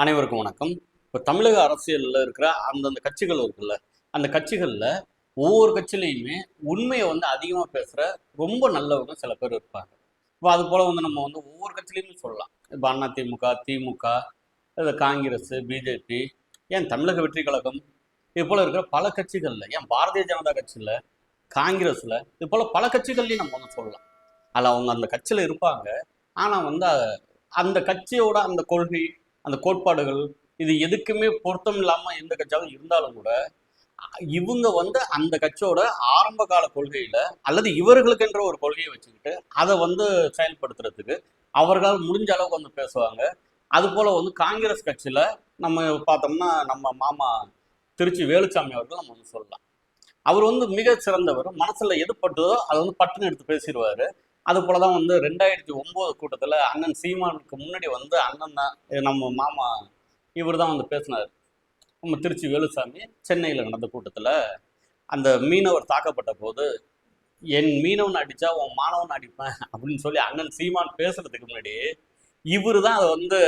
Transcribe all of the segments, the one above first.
அனைவருக்கும் வணக்கம். இப்போ தமிழக அரசியலில் இருக்கிற அந்தந்த கட்சிகள் இருக்குல்ல அந்த கட்சிகளில் ஒவ்வொரு கட்சியிலையுமே உண்மையை வந்து அதிகமாக பேசுகிற ரொம்ப நல்லவங்க சில பேர் இருப்பாங்க. இப்போ அது போல் வந்து நம்ம வந்து ஒவ்வொரு கட்சியிலையுமே சொல்லலாம். இப்போ அண்ணா திமுக திமுக இது காங்கிரஸ் பிஜேபி ஏன் தமிழக வெற்றி கழகம் இது போல் இருக்கிற பல கட்சிகளில் ஏன் பாரதிய ஜனதா கட்சியில் காங்கிரஸில் இது போல் பல கட்சிகள்லையும் நம்ம வந்து சொல்லலாம். அதில் அவங்க அந்த கட்சியில் இருப்பாங்க. ஆனால் வந்து அந்த கட்சியோட அந்த கொள்கை அந்த கோட்பாடுகள் இது எதுக்குமே பொருத்தம் இல்லாமல் எந்த கட்சியாகவும் இருந்தாலும் கூட இவங்க வந்து அந்த கட்சியோட ஆரம்ப கால கொள்கையில அல்லது இவர்களுக்கென்ற ஒரு கொள்கையை வச்சுக்கிட்டு அதை வந்து செயல்படுத்துறதுக்கு அவர்களால் முடிஞ்ச அளவுக்கு வந்து பேசுவாங்க. அது போல வந்து காங்கிரஸ் கட்சியில நம்ம பார்த்தோம்னா நம்ம மாமா திருச்சி வேலுச்சாமி அவர்கள் நம்ம வந்து சொல்லலாம். அவர் வந்து மிக சிறந்தவர். மனசுல எது பட்டுதோ அதை வந்து பட்டுன்னு எடுத்து பேசிடுவாரு. அது போலதான் வந்து ரெண்டாயிரத்தி ஒம்பது கூட்டத்தில் அண்ணன் சீமானுக்கு முன்னாடி வந்து அண்ணன் தான் நம்ம மாமா இவர் தான் வந்து பேசினார். நம்ம திருச்சி வேலுசாமி சென்னையில் நடந்த கூட்டத்தில் அந்த மீனவர் தாக்கப்பட்ட போது என் மீனவன் அடித்தா உன் மாணவன் அடிப்பேன் அப்படின்னு சொல்லி அண்ணன் சீமான் பேசுறதுக்கு முன்னாடி இவர் தான் அதை வந்து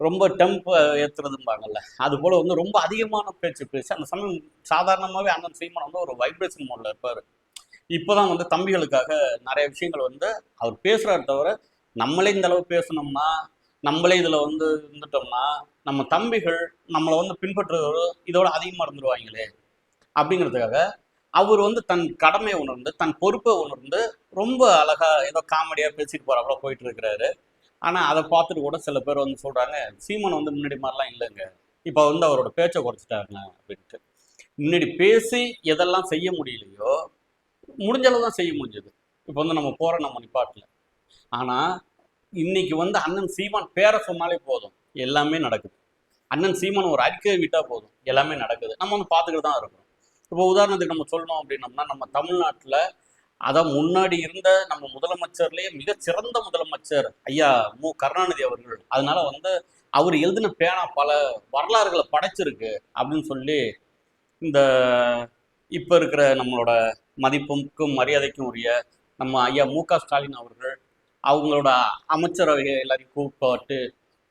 ரொம்ப டெம்ப் ஏற்றுறதும்பாங்கல்ல அது போல் வந்து ரொம்ப அதிகமான பேச்சு பேசி அந்த சமயம் சாதாரணமாகவே அண்ணன் சீமான் வந்து ஒரு வைப்ரேஷன் மோடில் இருப்பார். இப்போதான் வந்து தம்பிகளுக்காக நிறைய விஷயங்கள் வந்து அவர் பேசுறாரு தவிர நம்மளே இந்த அளவு பேசணும்னா நம்மளே இதுல வந்து இருந்துட்டோம்னா நம்ம தம்பிகள் நம்மளை வந்து பின்பற்றுறதோட இதோட அதிகமாக இருந்துருவாங்களே அப்படிங்கிறதுக்காக அவர் வந்து தன் கடமையை உணர்ந்து தன் பொறுப்பை உணர்ந்து ரொம்ப அழகா ஏதோ காமெடியா பேசிட்டு போறாப்புல போயிட்டு இருக்கிறாரு. ஆனா அதை பார்த்துட்டு கூட சில பேர் வந்து சொல்றாங்க சீமான் வந்து முன்னாடி மாதிரிலாம் இல்லைங்க. இப்போ வந்து அவரோட பேச்சை குறைச்சிட்டாருங்க அப்படின்ட்டு. முன்னாடி பேசி எதெல்லாம் செய்ய முடியலையோ முடிஞ்ச அளவு தான் செய்ய முடிஞ்சது. இப்போ வந்து நம்ம போகிற நம்ம நிப்பாட்டில். ஆனால் இன்னைக்கு வந்து அண்ணன் சீமான் பேரை சொன்னாலே போதும். எல்லாமே நடக்குது. அண்ணன் சீமான் ஒரு அறிக்கையை விட்டால் போதும். எல்லாமே நடக்குது. நம்ம வந்து பார்த்துக்கிட்டு தான் இருக்கிறோம். இப்போ உதாரணத்துக்கு நம்ம சொல்லணும் அப்படின்னம்னா நம்ம தமிழ்நாட்டில் அதான் முன்னாடி இருந்த நம்ம முதலமைச்சர்லேயே மிக சிறந்த முதலமைச்சர் ஐயா மு. கருணாநிதி அவர்கள். அதனால வந்து அவர் எழுதின பேனா பல வரலாறுகளை படைச்சிருக்கு அப்படின்னு சொல்லி இந்த இப்போ இருக்கிற நம்மளோட மதிப்புக்கும் மரியாதைக்கும் உரிய நம்ம ஐயா மு க ஸ்டாலின் அவர்கள் அவங்களோட அமைச்சரவை எல்லாரையும் கூப்பிட்டு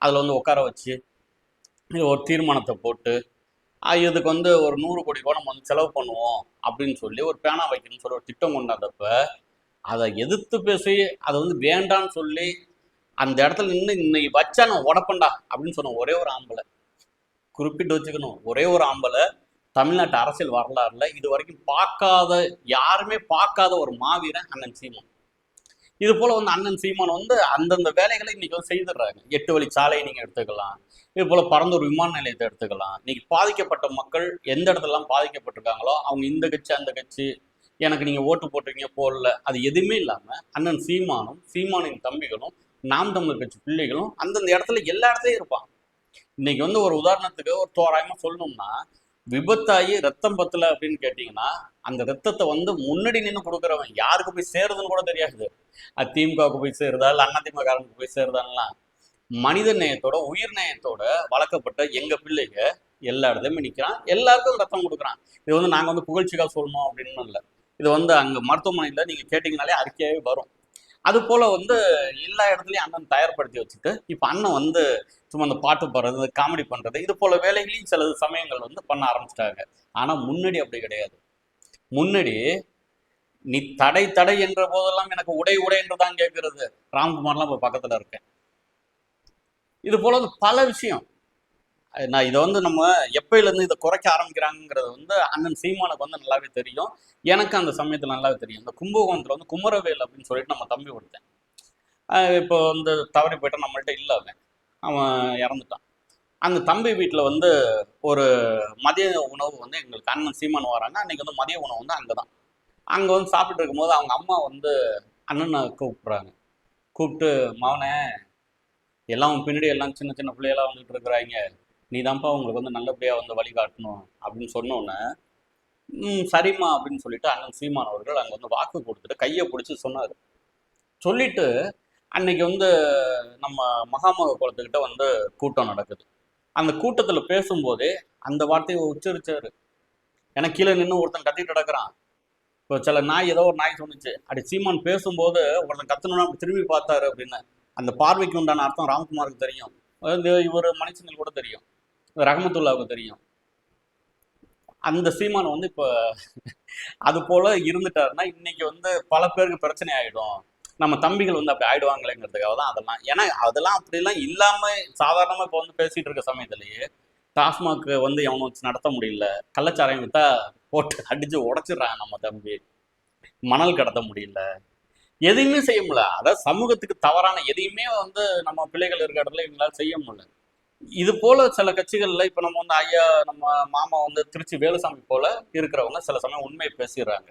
அதில் வந்து உட்கார வச்சு ஒரு தீர்மானத்தை போட்டு இதுக்கு வந்து ஒரு நூறு கோடி ரூபா நம்ம வந்து செலவு பண்ணுவோம் அப்படின்னு சொல்லி ஒரு பேனா வைக்கணும்னு சொல்லி ஒரு திட்டம் கொண்டாந்தப்ப அதை எதிர்த்து பேசி அதை வந்து வேண்டான்னு சொல்லி அந்த இடத்துல நின்று இன்னைக்கு வச்சா நான் உடப்பண்டா அப்படின்னு சொன்ன ஒரே ஒரு ஆம்பளை. குறிப்பிட்டு வச்சுக்கணும். ஒரே ஒரு ஆம்பளை தமிழ்நாட்டு அரசியல் வரலாறுல இது வரைக்கும் பார்க்காத யாருமே பார்க்காத ஒரு மாவீரன் அண்ணன் சீமான். இது போல வந்து அண்ணன் சீமான் வந்து அந்தந்த வேலைகளை இன்னைக்கு வந்து செய்துடுறாங்க. எட்டு வழி சாலையை நீங்க எடுத்துக்கலாம். இது போல பரந்தூர் விமான நிலையத்தை எடுத்துக்கலாம். இன்னைக்கு பாதிக்கப்பட்ட மக்கள் எந்த இடத்துலலாம் பாதிக்கப்பட்டிருக்காங்களோ அவங்க இந்த கட்சி அந்த கட்சி எனக்கு நீங்க ஓட்டு போட்டிருக்கீங்க போடல அது எதுவுமே இல்லாம அண்ணன் சீமானும் சீமானின் தம்பிகளும் நாம் தமிழர் கட்சி பிள்ளைகளும் அந்தந்த இடத்துல எல்லா இடத்துலயும் இருப்பாங்க. இன்னைக்கு வந்து ஒரு உதாரணத்துக்கு ஒரு தோராயமா சொல்லணும்னா விபத்தாகி ரத்தம் பத்தல அப்படின்னு கேட்டிங்கன்னா அந்த ரத்தத்தை வந்து முன்னாடி நின்று கொடுக்குறவன் யாருக்கு போய் சேருதுன்னு கூட தெரியாது. அது திமுகவுக்கு போய் சேருதா இல்லை அதிமுககாரனுக்கு போய் சேருதான்லாம். மனித நேயத்தோட உயிர் நேயத்தோட வளர்க்கப்பட்ட எங்க பிள்ளைங்க எல்லா இடத்துலையுமே நிற்கிறான் எல்லாருக்கும் ரத்தம் கொடுக்குறான். இது வந்து நாங்கள் வந்து புகழ்ச்சிக்காக சொல்லணும் அப்படின்னு இல்லை. இது வந்து அங்கே மருத்துவமனையில் நீங்கள் கேட்டிங்கனாலே அறிக்கையாகவே வரும். அது போல வந்து எல்லா இடத்துலையும் அண்ணன் தயார்படுத்தி வச்சுட்டு இப்போ அண்ணன் வந்து சும்மா அந்த பாட்டு பாடுறது காமெடி பண்ணுறது இது போல வேலைகளையும் சில சமயங்கள் வந்து பண்ண ஆரம்பிச்சிட்டாங்க. ஆனால் முன்னாடி அப்படி கிடையாது. முன்னாடி நீ தடை தடை என்ற போதெல்லாம் எனக்கு உடை உடை என்று தான் கேட்கறது. ராம்குமார்லாம் இப்போ பக்கத்தில் இருக்கேன். இது போல பல விஷயம். நான் இதை வந்து நம்ம எப்பயிலேருந்து இதை குறைக்க ஆரம்பிக்கிறாங்கிறது வந்து அண்ணன் சீமானுக்கு வந்து நல்லாவே தெரியும். எனக்கு அந்த சமயத்தில் நல்லாவே தெரியும். இந்த கும்பகோணத்தில் வந்து குமரவேல் அப்படின்னு சொல்லிட்டு நம்ம தம்பி கொடுத்தேன் இப்போ வந்து தவறி போயிட்டா நம்மள்கிட்ட இல்லை அவன். அவன் இறந்துட்டான். அந்த தம்பி வீட்டில் வந்து ஒரு மதிய உணவு வந்து எங்களுக்கு அண்ணன் சீமான் வராங்க. அன்னைக்கு வந்து மதிய உணவு வந்து அங்கே தான் அங்கே வந்து சாப்பிட்டு இருக்கும்போது அவங்க அம்மா வந்து அண்ணனை கூப்பிட்றாங்க. கூப்பிட்டு மவனே எல்லாம் பின்னாடி எல்லாம் சின்ன சின்ன பிள்ளையெல்லாம் வந்துட்டு இருக்கிறாங்க நீ தான்ப்பா உங்களுக்கு வந்து நல்லபடியாக வந்து வழிகாட்டணும் அப்படின்னு சொன்னோன்னே சரிம்மா அப்படின்னு சொல்லிட்டு அண்ணன் சீமான் அவர்கள் அங்கே வந்து வாக்கு கொடுத்துட்டு கையை பிடிச்சி சொன்னார். சொல்லிட்டு அன்னைக்கு வந்து நம்ம மகாமக குளத்துக்கிட்ட வந்து கூட்டம் நடக்குது. அந்த கூட்டத்தில் பேசும்போதே அந்த வார்த்தையை உச்சரிச்சாரு. எனக்கு கீழே நின்று ஒருத்தன் கத்திட்டு நடக்கிறான் இப்போ சில நாய் ஏதோ ஒரு நாய் சொன்னிச்சு. அப்படி சீமான் பேசும்போது ஒருத்தன் கத்தணும்னா அப்படி திரும்பி பார்த்தாரு அப்படின்னு. அந்த பார்வைக்கு உண்டான அர்த்தம் ராம்குமாருக்கு தெரியும். இவர் மனுஷங்களுக்கு கூட தெரியும். ரஹமத்துல்லாவுக்கு தெரியும். அந்த சீமான் வந்து இப்போ அது போல இருந்துட்டாருன்னா இன்னைக்கு வந்து பல பேருக்கு பிரச்சனை ஆயிடும். நம்ம தம்பிகள் வந்து அப்படி ஆயிடுவாங்களேங்கிறதுக்காக தான் அதெல்லாம். ஏன்னா அதெல்லாம் அப்படிலாம் இல்லாம சாதாரணமா இப்போ வந்து பேசிட்டு இருக்க சமயத்திலேயே டாஸ்மாக் வந்து எவனும் வச்சு நடத்த முடியல. கள்ளச்சாராயம் வித்தா போட்டு அடிச்சு உடச்சிடுறாங்க நம்ம தம்பி. மணல் கடத்த முடியல. எதையுமே செய்ய முடியல. அதாவது சமூகத்துக்கு தவறான எதையுமே வந்து நம்ம பிள்ளைகள் இருக்க இடத்துல எங்களால் செய்ய முடியல. இது போல சில கட்சிகள்ல இப்ப நம்ம வந்து ஐயா நம்ம மாமா வந்து திருச்சி வேலுசாமி போல இருக்கிறவங்க சில சமயம் உண்மையை பேசிடுறாங்க.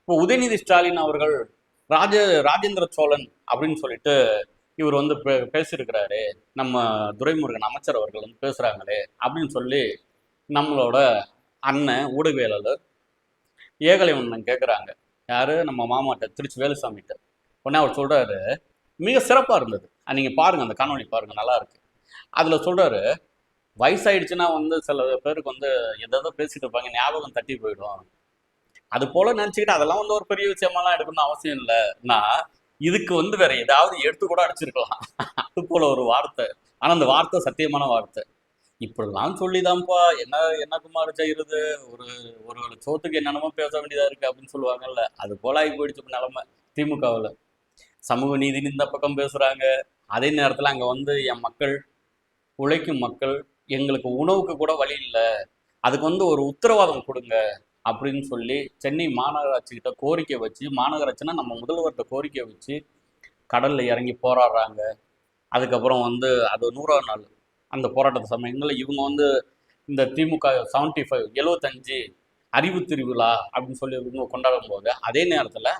இப்போ உதயநிதி ஸ்டாலின் அவர்கள் ராஜ ராஜேந்திர சோழன் அப்படின்னு சொல்லிட்டு இவர் வந்து பே- பேசியிருக்கிறாரு. நம்ம துரைமுருகன் அமைச்சர் அவர்கள் வந்து பேசுறாங்களே அப்படின்னு சொல்லி நம்மளோட அண்ணன் ஊடகவியலாளர் ஏகலைவண்ணன் கேட்குறாங்க யாரு? நம்ம மாமாட்ட திருச்சி வேலுசாமிகிட்ட உடனே அவர் சொல்றாரு மிக சிறப்பா இருந்தது. நீங்கள் நீங்க பாருங்க அந்த காணொளி பாருங்க நல்லா இருக்கு. அதுல சொல்றாரு வயசாயிடுச்சுன்னா வந்து சில பேருக்கு வந்து எதாவது பேசிட்டு இருப்பாங்க ஞாபகம் தட்டி போயிடும். அது போல நினச்சிக்கிட்டு அதெல்லாம் வந்து ஒரு பெரிய விஷயமாலாம் எடுக்கணும்னு அவசியம் இல்லைன்னா இதுக்கு வந்து வேற ஏதாவது எடுத்து கூட அடிச்சிருக்கலாம். அது போல ஒரு வார்த்தை. ஆனா அந்த வார்த்தை சத்தியமான வார்த்தை. இப்படிலாம் சொல்லிதான்ப்பா என்ன என்ன குமார் செய்யறது? ஒரு ஒரு சோத்துக்கு என்னென்னமோ பேச வேண்டியதா இருக்கு அப்படின்னு சொல்லுவாங்கல்ல. அது போல ஆகி போயிடுச்சு இப்போ நிலைமை திமுகவுல. சமூக நீதினு இந்த பக்கம் பேசுறாங்க. அதே நேரத்துல அங்க வந்து என் மக்கள் உழைக்கும் மக்கள் எங்களுக்கு உணவுக்கு கூட வழி இல்லை அதுக்கு வந்து ஒரு உத்தரவாதம் கொடுங்க அப்படின்னு சொல்லி சென்னை மாநகராட்சி கிட்ட கோரிக்கை வச்சு மாநகராட்சினா நம்ம முதல்வர்கிட்ட கோரிக்கை வச்சு கடலில் இறங்கி போராடுறாங்க. அதுக்கப்புறம் வந்து அது நூறாவது நாள். அந்த போராட்ட சமயங்களில் இவங்க வந்து இந்த திமுக செவன்ட்டி ஃபைவ் எழுவத்தஞ்சு அறிவு திருவிழா அப்படின்னு சொல்லி இவங்க கொண்டாடும் போது அதே நேரத்தில்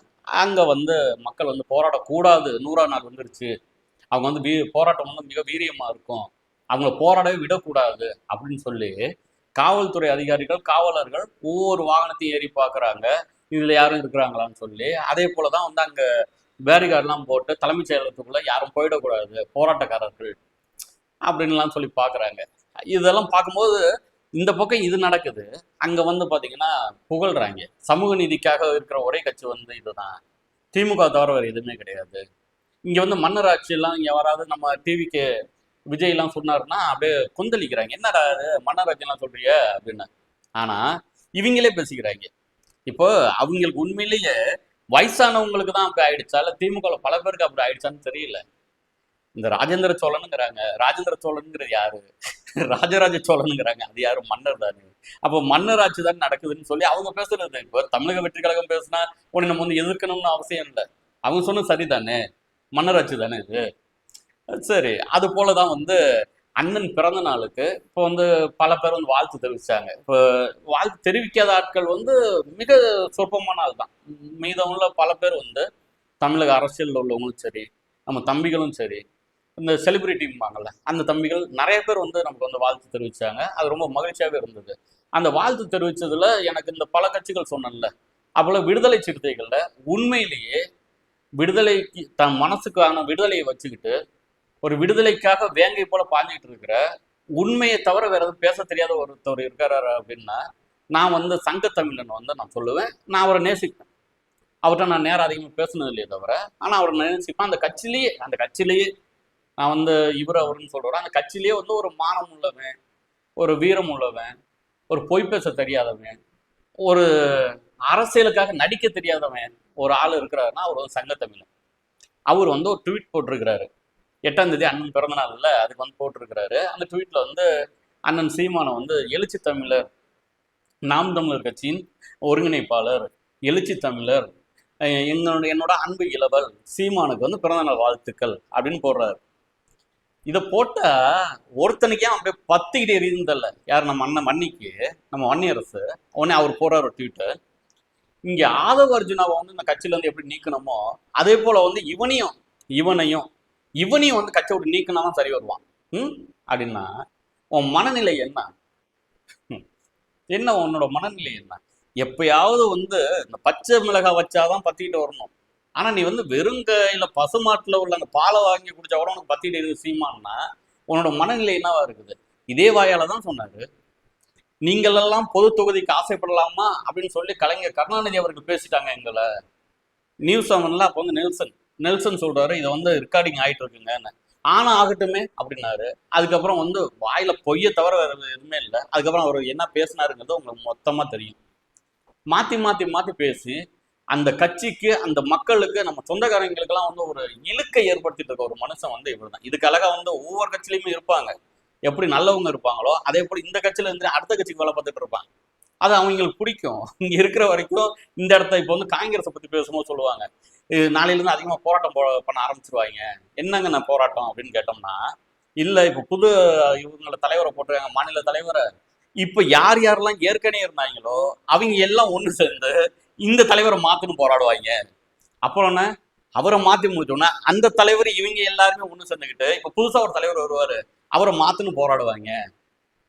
அங்கே வந்து மக்கள் வந்து போராடக்கூடாது. நூறாவது நாள் வந்துருச்சு. அவங்க வந்து வீ போராட்டம் வந்து மிக வீரியமாக இருக்கும். அவங்கள போராடவே விடக்கூடாது அப்படின்னு சொல்லி காவல்துறை அதிகாரிகள் காவலர்கள் ஒவ்வொரு வாகனத்தையும் ஏறி பார்க்குறாங்க. இதில் யாரும் இருக்கிறாங்களான்னு சொல்லி. அதே போல தான் வந்து அங்கே பேரிகார்லாம் போட்டு தலைமைச் செயலகத்துக்குள்ளே யாரும் போயிடக்கூடாது போராட்டக்காரர்கள் அப்படின்லாம் சொல்லி பார்க்குறாங்க. இதெல்லாம் பார்க்கும்போது இந்த பக்கம் இது நடக்குது. அங்கே வந்து பார்த்தீங்கன்னா புகழ்றாங்க. சமூக நீதிக்காக இருக்கிற ஒரே கட்சி வந்து இதுதான். திமுக தவிர வேறு எதுவுமே கிடையாது. இங்கே வந்து மன்னர் ஆட்சியெல்லாம் இங்கே வராது நம்ம டிவிக்கு விஜய்லாம் சொன்னாருன்னா அப்படியே கொந்தளிக்கிறாங்க. என்னடா இது? மன்னர் சொல்றிய அப்படின்னு. ஆனா இவங்களே பேசிக்கிறாங்க. இப்போ அவங்களுக்கு உண்மையிலேயே வயசானவங்களுக்கு தான் அப்படி ஆயிடுச்சா? இல்லை திமுகவில் பல பேருக்கு அப்படி ஆயிடுச்சான்னு தெரியல. இந்த ராஜேந்திர சோழனுங்கிறாங்க. ராஜேந்திர சோழனுங்கிறது யாரு? ராஜராஜ சோழனுங்கிறாங்க. அது யாரு? மன்னர் தானே. அப்போ மன்னர் ஆட்சி தான் நடக்குதுன்னு சொல்லி அவங்க பேசுறது. இப்போ தமிழக வெற்றி கழகம் பேசுனா உடனே நம்ம வந்து எதிர்க்கணும்னு அவசியம் இல்லை. அவங்க சொன்னது சரிதானே? மன்னர் ஆட்சி தானே இது. சரி அது போலதான் வந்து அண்ணன் பிறந்த நாளுக்கு இப்போ வந்து பல பேர் வந்து வாழ்த்து தெரிவிச்சாங்க. இப்போ வாழ்த்து தெரிவிக்காத ஆட்கள் வந்து மிக சொற்பமான ஆள் தான் மீதம் உள்ள பல பேர் வந்து தமிழக அரசியலில் உள்ளவங்களும் சரி நம்ம தம்பிகளும் சரி இந்த செலிபிரிட்டிம்பாங்கல்ல அந்த தம்பிகள் நிறைய பேர் வந்து நமக்கு வந்து வாழ்த்து தெரிவிச்சாங்க. அது ரொம்ப மகிழ்ச்சியாகவே இருந்தது. அந்த வாழ்த்து தெரிவித்ததில் எனக்கு இந்த பல கட்சிகள் சொன்னேன்ல அப்போல விடுதலை சிறுத்தைகளில் உண்மையிலேயே விடுதலைக்கு தன் மனசுக்கான விடுதலையை வச்சுக்கிட்டு ஒரு விடுதலைக்காக வேங்கை போல பாஞ்சிட்டு இருக்கிற உண்மையை தவிர வேற எதுவும் பேச தெரியாத ஒருத்தவர் இருக்கிறாரு அப்படின்னா நான் வந்து சங்கத்தமிழன் வந்து நான் சொல்லுவேன். நான் அவரை நேசிப்பேன். அவர்கிட்ட நான் நேரம் அதிகமாக பேசுனது இல்லையே தவிர ஆனால் அவரை நேசிப்பேன். அந்த கட்சியிலேயே அந்த கட்சியிலேயே நான் வந்து இவர் அவருன்னு சொல்கிறேன் அந்த கட்சியிலேயே வந்து ஒரு மானம் உள்ளவன் ஒரு வீரம் உள்ளவன் ஒரு பொய் பேச தெரியாதவன் ஒரு அரசியலுக்காக நடிக்க தெரியாதவன் ஒரு ஆள் இருக்கிறாருன்னா அவர் வந்து சங்கத்தமிழன் அவர் வந்து ஒரு ட்வீட் போட்டிருக்கிறாரு. எட்டாம் தேதி அண்ணன் பிறந்த நாள்ல அதுக்கு வந்து போட்டிருக்கிறாரு. அந்த ட்வீட்ல வந்து அண்ணன் சீமானை வந்து எழுச்சி தமிழர் நாம் தமிழர் கட்சியின் ஒருங்கிணைப்பாளர் எழுச்சி தமிழர் என்னோட என்னோட அன்பு இளவல் சீமானுக்கு வந்து பிறந்தநாள் வாழ்த்துக்கள் அப்படின்னு போடுறாரு. இதை போட்டால் ஒருத்தனுக்கே அவன் அப்படியே பத்துக்கிட்டே எரியுந்தல்ல யார் நம்ம அண்ணன் மன்னிக்கு நம்ம வன்னியரசு உடனே அவர் போடுறாரு ஒரு ட்வீட்டு இங்கே ஆதவ அர்ஜுனாவை வந்து இந்த கட்சியிலேருந்து எப்படி நீக்கணுமோ அதே போல் வந்து இவனையும் இவனையும் இவனையும் வந்து கச்சை விட்டு நீக்கினாதான் சரி வருவான். ம்? அப்படின்னா உன் மனநிலை என்ன? ம். என்ன உன்னோட மனநிலை என்ன? எப்பயாவது வந்து இந்த பச்சை மிளகாய் வச்சாதான் பத்திக்கிட்டு வரணும். ஆனா நீ வந்து வெறுங்கையில பசுமாட்டுல உள்ள அந்த பாலை வாங்கி குடிச்சா கூட உனக்கு பத்திக்கிட்டு இருக்குது சீமான்னா உன்னோட மனநிலை என்னவா இருக்குது? இதே வாயால தான் சொன்னாரு. நீங்களெல்லாம் பொது தொகுதிக்கு ஆசைப்படலாமா? அப்படின்னு சொல்லி கலைஞர் கருணாநிதி அவர்கள் பேசிட்டாங்க எங்களை. நியூஸ் செவன்ல அப்போ வந்து நெல்சன். நெல்சன் சொல்றாரு இதை வந்து ரெக்கார்டிங் ஆயிட்டு இருக்குங்கன்னு ஆனா ஆகட்டுமே அப்படின்னாரு. அதுக்கப்புறம் வந்து வாயில பொய்ய தவிர வேற எதுவுமே இல்லை. அதுக்கப்புறம் அவர் என்ன பேசினாருங்கிறது உங்களுக்கு மொத்தமா தெரியும். மாத்தி மாத்தி மாத்தி பேசி அந்த கட்சிக்கு அந்த மக்களுக்கு நம்ம சொந்தக்காரங்களுக்கெல்லாம் வந்து ஒரு இழுக்கை ஏற்படுத்திட்டு இருக்க ஒரு மனுஷன் வந்து இவர் தான் இதுக்கு அழகா வந்து ஒவ்வொரு கட்சியிலுமே இருப்பாங்க. எப்படி நல்லவங்க இருப்பாங்களோ அதே போல இந்த கட்சியில இருந்து அடுத்த கட்சிக்கு வேலை பார்த்துட்டு இருப்பாங்க. அது அவங்களுக்கு பிடிக்கும். இங்கே இருக்கிற வரைக்கும் இந்த இடத்த இப்போ வந்து காங்கிரஸை பத்தி பேசும்போது சொல்லுவாங்க. இது நாளையில அதிகமா போராட்டம் போ- பண்ண ஆரம்பிச்சிருவாங்க. என்னங்க நான் போராட்டம்? அப்படின்னு கேட்டோம்னா இல்லை இப்போ புது இவங்கள தலைவரை போட்டுருக்காங்க மாநில தலைவரை. இப்போ யார் யாரெல்லாம் ஏற்கனவே இருந்தாங்களோ அவங்க எல்லாம் ஒன்று சேர்ந்து இந்த தலைவரை மாத்தணும் போராடுவாங்க. அப்புறம் என்ன? அவரை மாற்றி முடிச்சோன்னா அந்த தலைவர் இவங்க எல்லாருமே ஒன்று சேர்ந்துக்கிட்டு இப்போ புதுசா ஒரு தலைவர் வருவாரு அவரை மாத்தணும் போராடுவாங்க.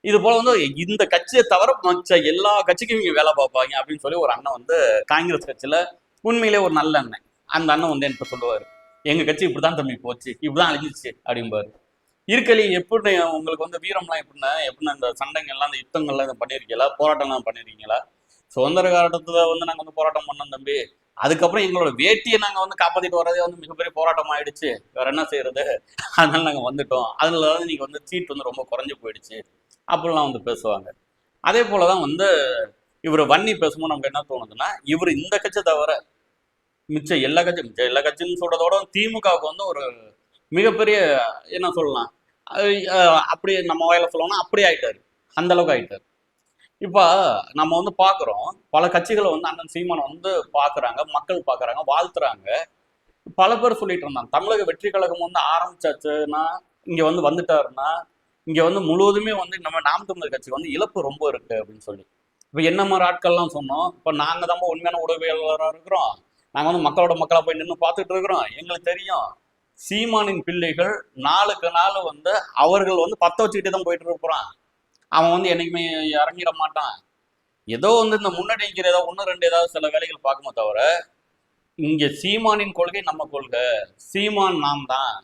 இது போல வந்து இந்த கட்சியை தவிர மற்ற எல்லா கட்சிக்கும் இவங்க வேலை பார்ப்பாங்க அப்படின்னு சொல்லி ஒரு அண்ணன் வந்து காங்கிரஸ் கட்சியில உண்மையிலே ஒரு நல்ல அண்ணன். அந்த அண்ணன் வந்து என்கிட்ட சொல்லுவாரு எங்க கட்சி இப்படிதான் தம்பி போச்சு இப்படிதான் அழிஞ்சிச்சு அப்படிம்பாரு. இருக்கலி எப்படி உங்களுக்கு வந்து வீரம்லாம் எப்படின்னா எப்படின்னா இந்த சண்டைங்கள்லாம் இந்த யுத்தங்கள்லாம் இதை பண்ணியிருக்கீங்களா போராட்டம்லாம் பண்ணிருக்கீங்களா? சுதந்திர காலத்துல வந்து நாங்க வந்து போராட்டம் பண்ணோம் தம்பி. அதுக்கப்புறம் எங்களோட வேட்டியை நாங்க வந்து காப்பாத்திட்டு வரதே வந்து மிகப்பெரிய போராட்டம் ஆயிடுச்சு. வேற என்ன செய்யறது? அதனால நாங்க வந்துட்டோம். அதுல வந்து நீங்க வந்து சீட் வந்து ரொம்ப குறைஞ்சு போயிடுச்சு. அப்படிலாம் வந்து பேசுவாங்க. அதே போலதான் வந்து இவர் வன்னி பேசும்போது நமக்கு என்ன தோணுதுன்னா இவர் இந்த கட்சி தவிர மிச்ச எல்லா கட்சி மிச்ச எல்லா கட்சின்னு சொல்றதோட திமுகவுக்கு வந்து ஒரு மிகப்பெரிய என்ன சொல்லலாம் அப்படி நம்ம வாயில சொல்லணும்னா அப்படி ஆயிட்டாரு. அந்த அளவுக்கு ஆயிட்டாரு. இப்போ நம்ம வந்து பார்க்குறோம் பல கட்சிகளை வந்து அண்ணன் சீமானை வந்து பாக்குறாங்க மக்கள் பார்க்குறாங்க வாழ்த்துறாங்க. பல பேர் சொல்லிட்டு இருந்தாங்க தமிழக வெற்றி கழகம் வந்து ஆரம்பிச்சாச்சுன்னா இங்கே வந்து வந்துட்டாருன்னா இங்க வந்து முழுவதுமே வந்து நம்ம நாம் தமிழர் கட்சிக்கு வந்து இழப்பு ரொம்ப இருக்கு அப்படின்னு சொல்லி. இப்ப என்ன மாதிரி ஆட்கள்லாம் சொன்னோம். இப்ப நாங்க தான் உண்மையான உடவியலாளராக இருக்கிறோம். நாங்க வந்து மக்களோட மக்களாக போய் நின்று பார்த்துட்டு இருக்கிறோம். எங்களுக்கு தெரியும். சீமானின் பிள்ளைகள் நாளுக்கு நாள் வந்து அவர்கள் வந்து பத்த வச்சுக்கிட்டே தான் போயிட்டு இருக்கிறான் அவன் வந்து என்னைக்குமே இறங்கிட மாட்டான். ஏதோ வந்து இந்த முன்னாடி ஏதோ ஒன்று ரெண்டு ஏதாவது சில வேலைகள் பார்க்குமே தவிர இங்கே சீமானின் கொள்கை நம்ம கொள்கை. சீமான் நாம் தான்.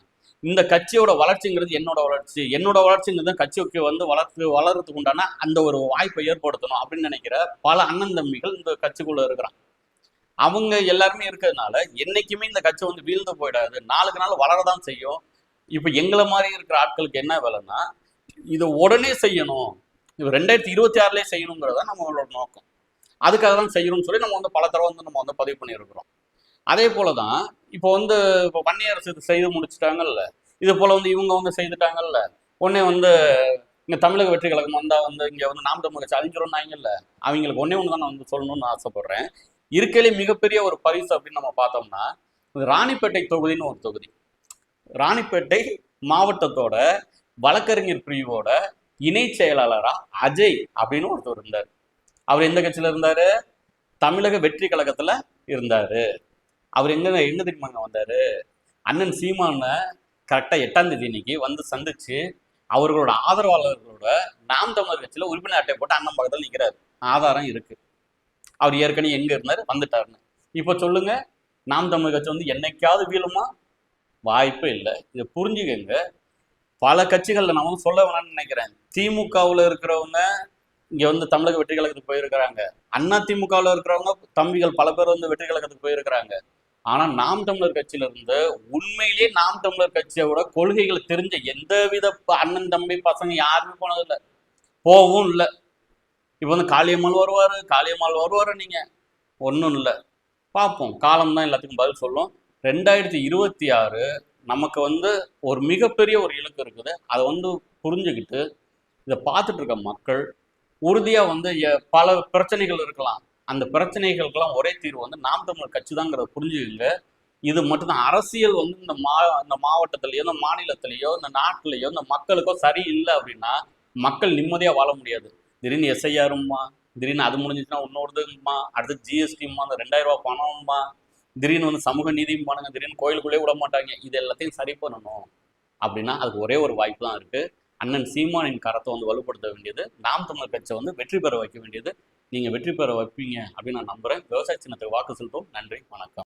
இந்த கட்சியோட வளர்ச்சிங்கிறது என்னோட வளர்ச்சி. என்னோட வளர்ச்சிங்கிறது கட்சிக்கு வந்து வளர்த்து வளர்றதுக்கு உண்டான அந்த ஒரு வாய்ப்பை ஏற்படுத்தணும் அப்படின்னு நினைக்கிற பல அண்ணன் தம்பிகள் இந்த கட்சிக்குள்ள இருக்கிறான் அவங்க எல்லாருமே இருக்கிறதுனால என்னைக்குமே இந்த கட்சி வந்து வீழ்ந்து போயிடாது. நாளுக்கு நாள் வளரதான் செய்யும். இப்போ எங்களை மாதிரி இருக்கிற ஆட்களுக்கு என்ன வேலைன்னா இதை உடனே செய்யணும். இப்போ ரெண்டாயிரத்தி இருபத்தி ஆறுலயே செய்யணுங்கிறதா நம்மளோட நோக்கம். அதுக்காக தான் செய்யணும்னு சொல்லி நம்ம வந்து பல தடவை வந்து நம்ம வந்து பதிவு பண்ணியிருக்கிறோம். அதே போல தான் இப்போ வந்து இப்போ வன்னியரசு இது செய்து முடிச்சிட்டாங்கல்ல இது போல வந்து இவங்க வந்து செய்துட்டாங்கல்ல உடனே வந்து இங்க தமிழக வெற்றி கழகம் வந்தா வந்து இங்க வந்து நாம் தமிழ் கட்சி அழிஞ்சிரும்னாங்கல்ல அவங்களுக்கு ஒன்னே ஒன்று தான் நான் வந்து சொல்லணும்னு ஆசைப்படுறேன். இருக்கையிலே மிகப்பெரிய ஒரு பரிசு அப்படின்னு நம்ம பார்த்தோம்னா ராணிப்பேட்டை தொகுதின்னு ஒரு தொகுதி. ராணிப்பேட்டை மாவட்டத்தோட வழக்கறிஞர் பிரிவோட இணை செயலாளரா அஜய் அப்படின்னு ஒருத்தர் இருந்தார். அவர் எந்த கட்சியில இருந்தாரு? தமிழக வெற்றி கழகத்துல இருந்தாரு. அவர் எங்க எங்க தெரியுமாங்க வந்தாரு? அண்ணன் சீமான கரெக்டா எட்டாம் தேதி இன்னைக்கு வந்து சந்திச்சு அவர்களோட ஆதரவாளர்களோட நாம் தமிழர் கட்சியில உறுப்பினர் அட்டை போட்டு அண்ணன் பக்கத்தில் நிக்கிறாரு. ஆதாரம் இருக்கு. அவர் ஏற்கனவே எங்க இருந்தாரு? வந்துட்டாருன்னு. இப்போ சொல்லுங்க நாம் தமிழர் கட்சி வந்து என்னைக்காவது வீழுமா? வாய்ப்பே இல்லை. இதை புரிஞ்சுக்கங்க. பல கட்சிகள்ல நான் வந்து சொல்ல வேணாம்னு நினைக்கிறேன். திமுகவுல இருக்கிறவங்க இங்க வந்து தமிழக வெற்றி கழகத்துக்கு போயிருக்கிறாங்க. அண்ணா திமுகவுல இருக்கிறவங்க தம்பிகள் பல பேர் வந்து வெற்றி கழகத்துக்கு போயிருக்கிறாங்க. ஆனா நாம் தமிழர் கட்சியில இருந்து உண்மையிலேயே நாம் தமிழர் கட்சியோட கொள்கைகளை தெரிஞ்ச எந்த வித அண்ணன் தம்பி பசங்க யாருமே போனதில்லை போகவும் இல்லை. இப்போ வந்து காளியம்மாள் வருவார் காளியம்மாள் வருவார் நீங்கள் ஒன்றும் இல்லை. பார்ப்போம் காலம் தான் எல்லாத்துக்கும் பதில் சொல்லும். ரெண்டாயிரத்தி இருபத்தி ஆறு நமக்கு வந்து ஒரு மிகப்பெரிய ஒரு இலக்கு இருக்குது. அதை வந்து புரிஞ்சுக்கிட்டு இதை பார்த்துட்டு இருக்க மக்கள் உறுதியாக வந்து பல பிரச்சனைகள் இருக்கலாம். அந்த பிரச்சனைகளுக்கெல்லாம் ஒரே தீர்வு வந்து நாம் தமிழ் கட்சி தாங்கிறத புரிஞ்சுக்கங்க. இது மட்டும்தான். அரசியல் வந்து இந்த மா இந்த மாவட்டத்திலேயோ இந்த மாநிலத்திலேயோ இந்த நாட்டிலேயோ இந்த மக்களுக்கோ சரியில்லை அப்படின்னா மக்கள் நிம்மதியாக வாழ முடியாது. திடீர்னு எஸ்ஐஆரும்மா திடீர்னு அது முடிஞ்சிச்சுன்னா இன்னொருதுமா அடுத்து ஜிஎஸ்டிம்மா அந்த ரெண்டாயிரம் ரூபா பணம்மா திடீர்னு வந்து சமூக நீதியும் பண்ணுங்க திடீர்னு கோயிலுக்குள்ளேயே விட மாட்டாங்க. இது எல்லாத்தையும் சரி பண்ணணும் அப்படின்னா அதுக்கு ஒரே ஒரு வாய்ப்பு தான் இருக்கு. அண்ணன் சீமானின் கரத்தை வந்து வலுப்படுத்த வேண்டியது நாம் தமிழர் கட்சியை வந்து வெற்றி பெற வைக்க வேண்டியது நீங்கள் வெற்றி பெற வைப்பீங்க அப்படின்னு நான் நம்புறேன். விவசாய சின்னத்துக்கு வாக்கு செலுத்தும் நன்றி. வணக்கம்.